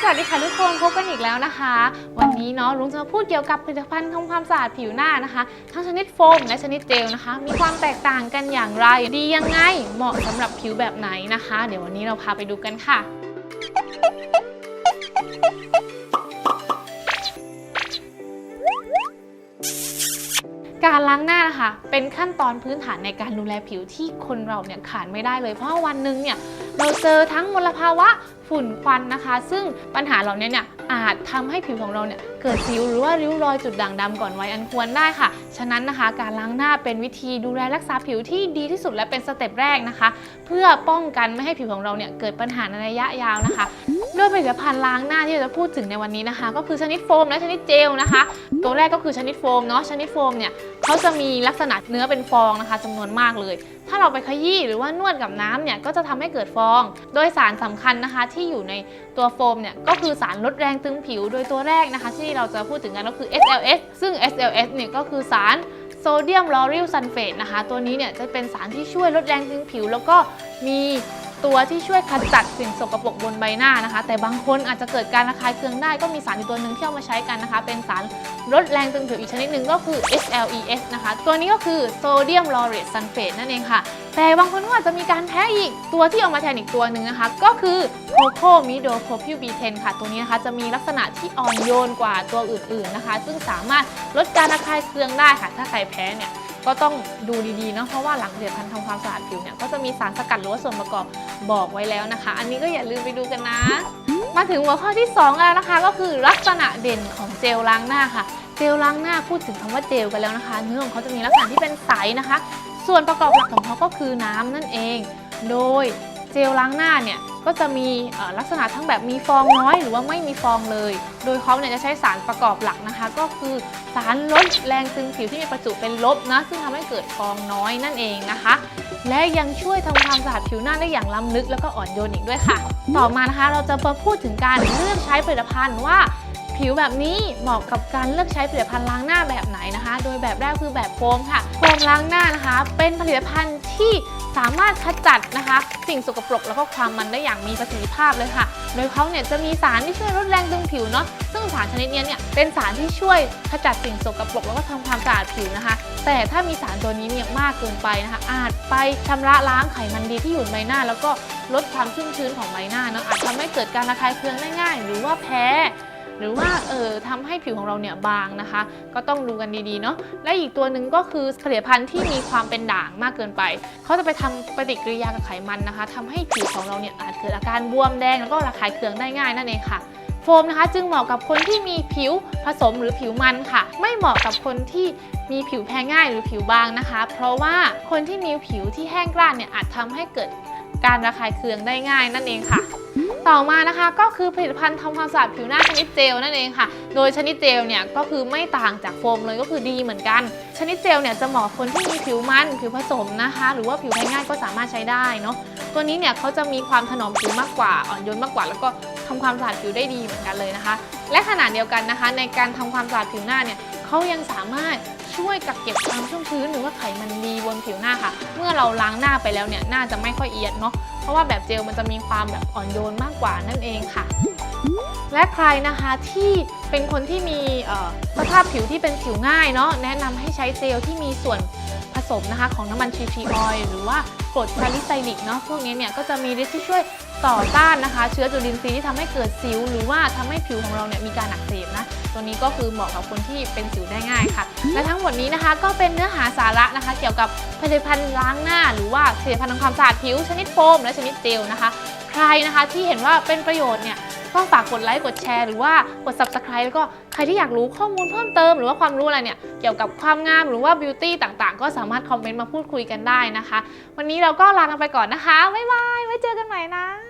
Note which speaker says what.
Speaker 1: สวัสดีค่ะทุกคนพบกันอีกแล้วนะคะ วันนี้เนาะลุงจะมาพูดเกี่ยวกับผลิตภัณฑ์ทำความสะอาดผิวหน้านะคะ ทั้งชนิดโฟมและชนิดเจลนะคะ มีความแตกต่างกันอย่างไร ดียังไง เหมาะสำหรับผิวแบบไหนนะคะ เดี๋ยววันนี้เราพาไปดูกันค่ะ ล้างหน้านะคะเป็นขั้นตอนพื้นฐานในการดูแลผิวที่คนเราเนี่ยขาดไม่ได้เลย เพราะว่าวันหนึ่งเนี่ยเราเจอทั้งมลภาวะฝุ่นควันนะคะ ซึ่งปัญหาเหล่านี้เนี่ยอาจทำให้ผิวของเราเนี่ยเกิดสิวหรือว่าริ้วรอยจุดด่างดำก่อนวัยอันควรได้ค่ะ ฉะนั้นนะคะการล้างหน้าเป็นวิธีดูแลรักษาผิวที่ดีที่สุดและเป็นสเต็ปแรกนะคะ เพื่อป้องกันไม่ให้ผิวของเราเนี่ยเกิดปัญหาในระยะยาวนะคะ ด้วยผลิตภัณฑ์ล้างหน้าที่เราจะพูดถึงในวันนี้นะคะ ก็คือชนิดโฟมและชนิดเจลนะคะ ตัวแรกก็คือชนิดโฟมเนาะชนิดโฟมเนี่ยเขาจะมีลักษณะเนื้อเป็นฟองนะคะจำนวนมากเลย ถ้าเราไปขยี้หรือว่านวดกับน้ำเนี่ยก็จะทำให้เกิดฟอง โดยสารสำคัญนะคะที่อยู่ในตัวโฟมเนี่ยก็คือสารลดแรงตึงผิว โดยตัวแรกนะคะ ที่เราจะพูดถึงกันก็คือ SLS ซึ่ง SLS เนี่ยก็คือสารโซเดียมลอริลซัลเฟตนะคะ ตัวนี้เนี่ยจะเป็นสารที่ช่วยลดแรงตึงผิว แล้วก็มี ตัวที่ช่วยขจัดสิ่งสกปรกบนใบหน้านะคะ แต่บางคนอาจจะเกิดการระคายเคืองได้ก็มีสารอีกตัวหนึ่งที่เอามาใช้กันนะคะ เป็นสารลดแรงตึงผิวอีกชนิดหนึ่งก็คือ SLES นะคะ ตัวนี้ก็คือโซเดียมลอเรตซัลเฟตนั่นเองค่ะ แต่บางคนก็อาจจะมีการแพ้อีกตัวที่เอามาแทนอีกตัวหนึ่งนะคะ ก็คือโคโคมิโดโคพิวบีเทนค่ะ ตัวนี้นะคะจะมีลักษณะที่อ่อนโยนกว่าตัวอื่นๆนะคะ ซึ่งสามารถลดการระคายเคืองได้ค่ะ ถ้าใครแพ้เนี่ย ก็ต้องดูดีๆเนาะเพราะว่าหลังผลิตภัณฑ์ทำความสะอาดผิวเนี่ยก็จะมีสารสกัดหรือว่าส่วนประกอบบอกไว้แล้วนะคะ อันนี้ก็อย่าลืมไปดูกันนะ มาถึงหัวข้อที่ 2 แล้วนะคะ ก็คือลักษณะเด่นของเจลล้างหน้าค่ะ เจลล้างหน้าพูดถึงคำว่าเจลกันแล้วนะคะ เนื้อของเขาจะมีลักษณะที่เป็นใสนะคะ ส่วนประกอบหลักของเขาก็คือน้ำนั่นเอง โดยเจลล้างหน้าเนี่ย ก็จะมีลักษณะทั้งแบบมีฟองน้อยหรือว่าไม่มีฟองเลย โดยเขาเนี่ยจะใช้สารประกอบหลักนะคะ ก็คือสารลดแรงตึงผิวที่มีประจุเป็นลบนะ ซึ่งทำให้เกิดฟองน้อยนั่นเองนะคะ และยังช่วยทำความสะอาดผิวหน้าได้อย่างล้ำลึกแล้วก็อ่อนโยนอีกด้วยค่ะ ต่อมานะคะเราจะมาพูดถึงการเลือกใช้ผลิตภัณฑ์ว่า ผิวแบบนี้เหมาะกับการเลือกใช้ผลิตภัณฑ์ล้างหน้าแบบไหนนะคะ โดยแบบแรกคือแบบโฟมค่ะโฟมล้างหน้านะคะ เป็นผลิตภัณฑ์ที่สามารถขจัดนะคะ สิ่งสกปรกแล้วก็ความมันได้อย่างมีประสิทธิภาพเลยค่ะ โดยเขาเนี่ยจะมีสารที่ช่วยลดแรงตึงผิวเนาะซึ่งสารชนิดเนี้ยเนี่ยเป็นสารที่ช่วยขจัดสิ่งสกปรกแล้วก็ทำความสะอาดผิวนะคะ แต่ถ้ามีสารตัวนี้เนี่ยมากเกินไปนะคะ อาจไปชำระล้างไขมันดีที่อยู่ในใบหน้า แล้วก็ลดความชุ่มชื้นของใบหน้าเนาะอาจทำให้เกิดการระคายเคืองได้ง่าย หรือว่าแพ้ หรือว่าเออทำให้ผิวของเราเนี่ยบางนะคะ ก็ต้องดูกันดีๆเนาะและอีกตัวหนึ่งก็คือผลิตภัณฑ์ที่มีความเป็นด่างมากเกินไปเขาจะไปทำปฏิกิริยากับไขมันนะคะทำให้ผิวของเราเนี่ยอาจเกิดอาการบวมแดงแล้วก็ระคายเคืองได้ง่ายนั่นเองค่ะโฟมนะคะจึงเหมาะกับคนที่มีผิวผสมหรือผิวมันค่ะ ไม่เหมาะกับคนที่มีผิวแพ้ง่ายหรือผิวบางนะคะ เพราะว่าคนที่มีผิวที่แห้งกร้านเนี่ยอาจทำให้เกิดการระคายเคืองได้ง่ายนั่นเองค่ะ ต่อมานะคะก็คือผลิตภัณฑ์ทำความสะอาดผิวหน้าชนิดเจลนั่นเองค่ะ โดยชนิดเจลเนี่ยก็คือไม่ต่างจากโฟมเลยก็คือดีเหมือนกัน ชนิดเจลเนี่ยจะเหมาะคนที่มีผิวมันผิวผสมนะคะ หรือว่าผิวแพ้ง่ายก็สามารถใช้ได้เนาะตัวนี้เนี่ยเขาจะมีความถนอมผิวมากกว่าอ่อนโยนมากกว่า แล้วก็ทำความสะอาดผิวได้ดีเหมือนกันเลยนะคะ และขนาดเดียวกันนะคะ ในการทำความสะอาดผิวหน้าเนี่ยเขายังสามารถช่วยกักเก็บความชุ่มชื้นหรือว่าไขมันดีบนผิวหน้าค่ะ เมื่อเราล้างหน้าไปแล้วเนี่ยหน้าจะไม่ค่อยเอียดเนาะ เพราะว่าแบบเจลมันจะมีความแบบอ่อนโยนมากกว่านั่นเองค่ะ และใครนะคะที่เป็นคนที่มีสภาพผิวที่เป็นผิวง่ายเนาะแนะนำให้ใช้เจลที่มีส่วนผสมนะคะของน้ำมันชีพีออยหรือว่า กรดซาลิไซลิกเนาะพวกนี้เนี่ยก็จะมีฤทธิ์ที่ช่วยต่อต้านนะคะ เชื้อจุลินทรีย์ที่ทำให้เกิดสิว หรือว่าทำให้ผิวของเราเนี่ยมีการอักเสบนะ ตัวนี้ก็คือเหมาะกับคนที่เป็นสิวได้ง่ายค่ะ และทั้งหมดนี้นะคะก็เป็นเนื้อหาสาระนะคะ เกี่ยวกับผลิตภัณฑ์ล้างหน้า หรือว่าผลิตภัณฑ์ทำความสะอาดผิวชนิดโฟมและชนิดเจลนะคะ ใครนะคะที่เห็นว่าเป็นประโยชน์เนี่ย ก็ฝากกดไลค์กดแชร์หรือว่ากด subscribe แล้วก็ใครที่อยากรู้ข้อมูลเพิ่มเติม หรือว่าความรู้อะไรเนี่ยเกี่ยวกับความงามหรือว่าบิวตี้ต่างๆ ก็สามารถคอมเมนต์มาพูดคุยกันได้นะคะ วันนี้เราก็ลากันไปก่อนนะคะบ๊ายบายไว้เจอกันใหม่นะ